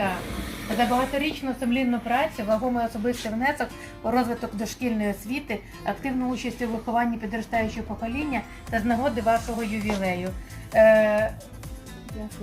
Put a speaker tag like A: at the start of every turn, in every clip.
A: керівника за багаторічну сумлінну працю, вагомий особистий внесок у розвиток дошкільної освіти, активну участь у вихованні підростаючого покоління та з нагоди вашого ювілею. Е,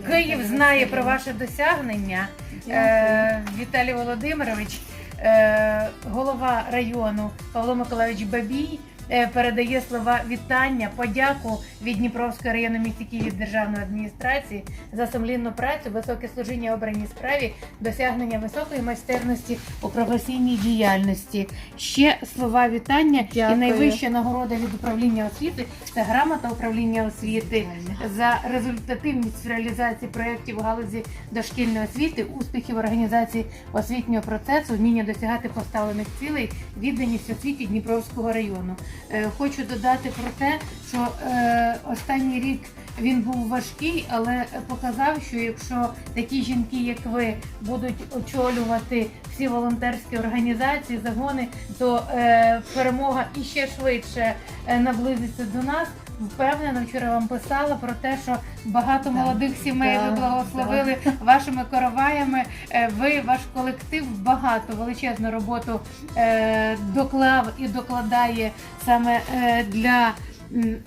A: Київ знає про ваше досягнення. Е, Віталій Володимирович, е, голова району Павло Миколаївич Бабій. Е, Передає слова вітання, подяку від Дніпровської районної місті Київ державної адміністрації за сумлінну працю, високе служіння обраній справі, досягнення високої майстерності у професійній діяльності. Ще слова вітання і найвища нагорода від управління освіти це грамота управління освіти за результативність в реалізації проєктів у галузі дошкільної освіти, успіхів організації освітнього процесу, вміння досягати поставлених цілей, відданість освіті Дніпровського району. Е, Хочу додати про те, що е, останній рік він був важкий, але показав, що якщо такі жінки, як ви, будуть очолювати всі волонтерські організації, загони, то е, перемога іще швидше е, наблизиться до нас. Впевнена, вчора вам писала про те, що багато молодих сімей ви
B: так,
A: благословили вашими короваями. Е, Ви, ваш колектив, багато величезну роботу е, доклав і докладає саме для.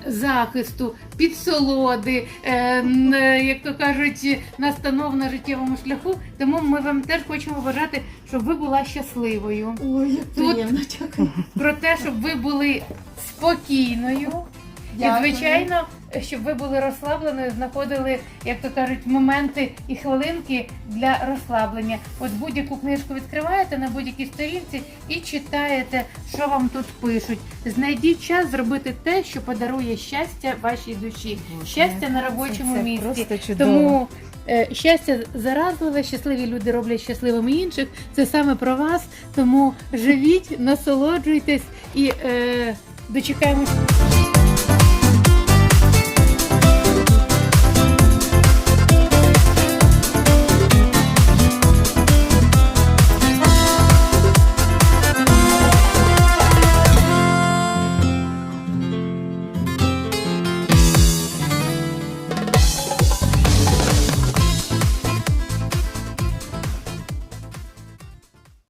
A: Захисту, підсолоди, е, як то кажуть, настанов на життєвому шляху. Тому ми вам теж хочемо бажати, щоб ви була щасливою.
B: Ой, як приємно, дякую.
A: Про те, щоб ви були спокійною.
B: Дякую.
A: І, звичайно, щоб ви були розслабленою, знаходили, як то кажуть, моменти і хвилинки для розслаблення. От будь-яку книжку відкриваєте на будь-якій сторінці і читаєте, що вам тут пишуть. Знайдіть час зробити те, що подарує щастя вашій душі, щастя на робочому
B: Це
A: місці.
B: Просто чудово.
A: Тому е, щастя заразливе, щасливі люди роблять щасливими інших. Це саме про вас. Тому живіть, насолоджуйтесь і е, дочекаємось.